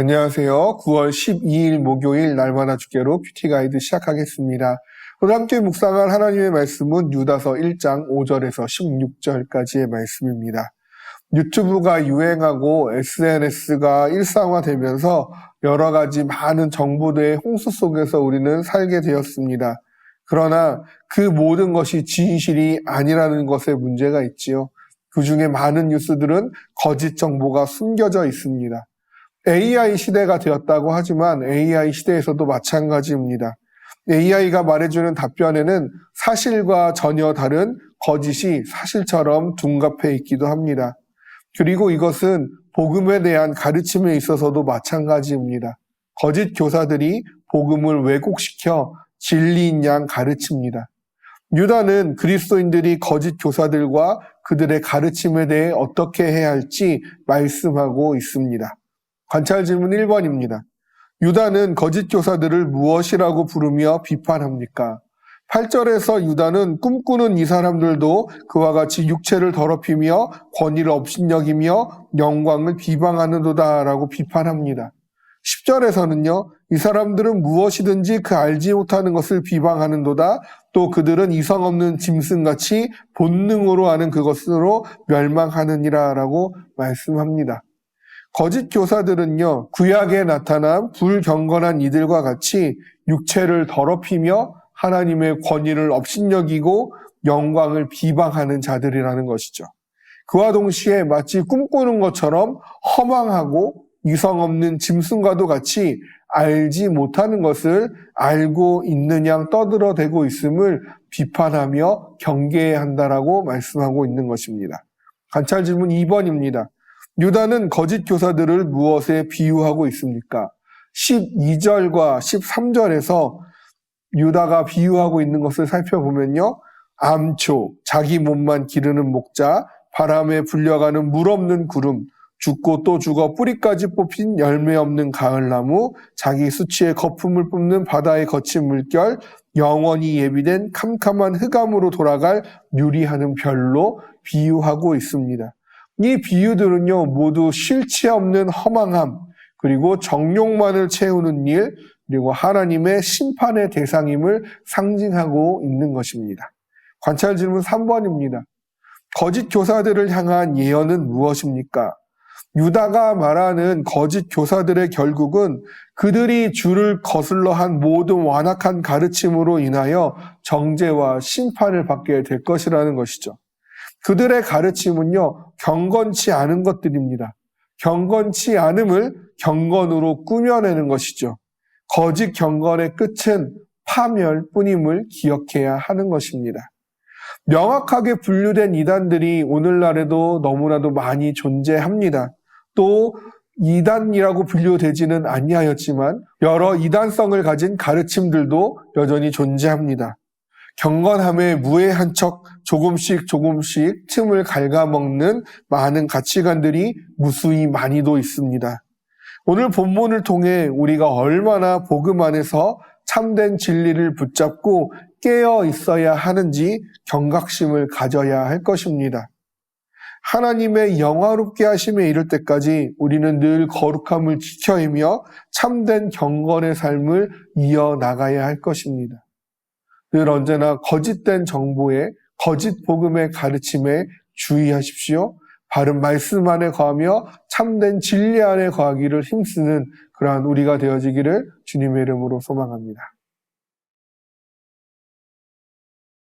안녕하세요. 9월 12일 목요일 날마다 주께로 큐티 가이드 시작하겠습니다. 오늘 함께 묵상할 하나님의 말씀은 유다서 1장 5절에서 16절까지의 말씀입니다. 유튜브가 유행하고 SNS가 일상화되면서 여러 가지 많은 정보들의 홍수 속에서 우리는 살게 되었습니다. 그러나 그 모든 것이 진실이 아니라는 것에 문제가 있지요. 그 중에 많은 뉴스들은 거짓 정보가 숨겨져 있습니다. AI 시대가 되었다고 하지만 AI 시대에서도 마찬가지입니다. AI가 말해주는 답변에는 사실과 전혀 다른 거짓이 사실처럼 둔갑해 있기도 합니다. 그리고 이것은 복음에 대한 가르침에 있어서도 마찬가지입니다. 거짓 교사들이 복음을 왜곡시켜 진리인 양 가르칩니다. 유다는 그리스도인들이 거짓 교사들과 그들의 가르침에 대해 어떻게 해야 할지 말씀하고 있습니다. 관찰 질문 1번입니다. 유다는 거짓 교사들을 무엇이라고 부르며 비판합니까? 8절에서 유다는 꿈꾸는 이 사람들도 그와 같이 육체를 더럽히며 권위를 업신여기며 영광을 비방하는도다라고 비판합니다. 10절에서는요, 이 사람들은 무엇이든지 그 알지 못하는 것을 비방하는도다. 또 그들은 이성 없는 짐승같이 본능으로 하는 그것으로 멸망하느니라 라고 말씀합니다. 거짓 교사들은요, 구약에 나타난 불경건한 이들과 같이 육체를 더럽히며 하나님의 권위를 업신여기고 영광을 비방하는 자들이라는 것이죠. 그와 동시에 마치 꿈꾸는 것처럼 허망하고 이성 없는 짐승과도 같이 알지 못하는 것을 알고 있는 양 떠들어대고 있음을 비판하며 경계해야 한다라고 말씀하고 있는 것입니다. 관찰 질문 2번입니다. 유다는 거짓 교사들을 무엇에 비유하고 있습니까? 12절과 13절에서 유다가 비유하고 있는 것을 살펴보면요. 암초, 자기 몸만 기르는 목자, 바람에 불려가는 물 없는 구름, 죽고 또 죽어 뿌리까지 뽑힌 열매 없는 가을나무, 자기 수치의 거품을 뿜는 바다의 거친 물결, 영원히 예비된 캄캄한 흑암으로 돌아갈 유리하는 별로 비유하고 있습니다. 이 비유들은요, 모두 실체 없는 허망함, 그리고 정욕만을 채우는 일, 그리고 하나님의 심판의 대상임을 상징하고 있는 것입니다. 관찰 질문 3번입니다. 거짓 교사들을 향한 예언은 무엇입니까? 유다가 말하는 거짓 교사들의 결국은 그들이 주를 거슬러 한 모든 완악한 가르침으로 인하여 정죄와 심판을 받게 될 것이라는 것이죠. 그들의 가르침은요, 경건치 않은 것들입니다. 경건치 않음을 경건으로 꾸며내는 것이죠. 거짓 경건의 끝은 파멸뿐임을 기억해야 하는 것입니다. 명확하게 분류된 이단들이 오늘날에도 너무나도 많이 존재합니다. 또 이단이라고 분류되지는 아니하였지만 여러 이단성을 가진 가르침들도 여전히 존재합니다. 경건함에 무해한 척 조금씩 조금씩 틈을 갉아먹는 많은 가치관들이 무수히 많이도 있습니다. 오늘 본문을 통해 우리가 얼마나 복음 안에서 참된 진리를 붙잡고 깨어 있어야 하는지 경각심을 가져야 할 것입니다. 하나님의 영화롭게 하심에 이를 때까지 우리는 늘 거룩함을 지켜이며 참된 경건의 삶을 이어나가야 할 것입니다. 늘 언제나 거짓된 정보에 거짓 복음의 가르침에 주의하십시오. 바른 말씀 안에 거하며 참된 진리 안에 거하기를 힘쓰는 그러한 우리가 되어지기를 주님의 이름으로 소망합니다.